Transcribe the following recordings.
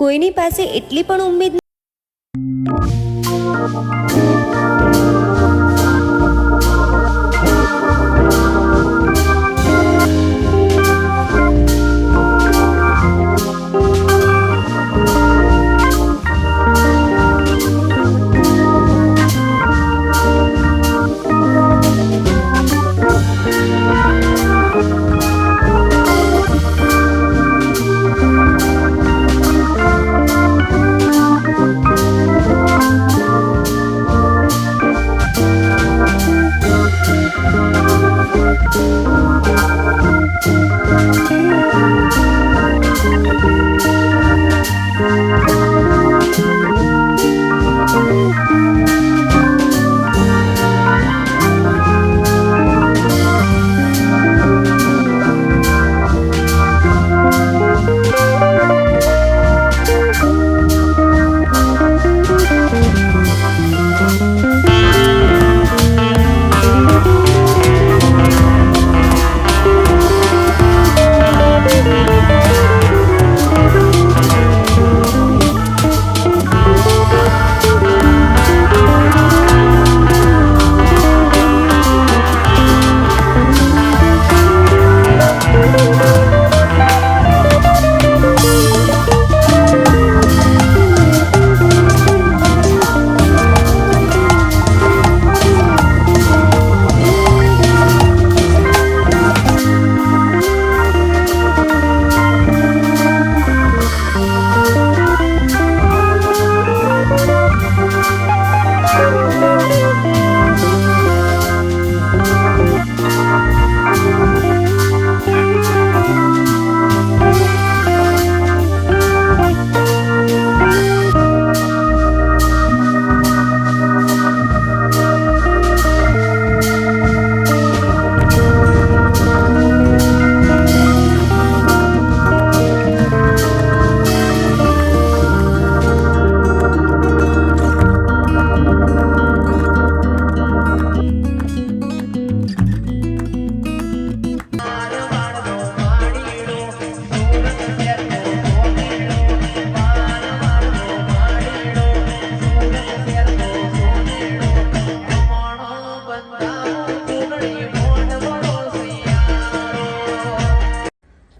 કોઈની પાસે એટલી પણ ઉમ્મીદ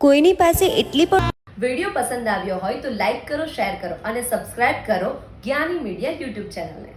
કોઈની પાસે એટલી પણ વીડિયો પસંદ આવ્યો હોય તો લાઈક કરો, શેર કરો અને સબસ્ક્રાઇબ કરો જ્ઞાની મીડિયા યુટ્યુબ ચેનલને.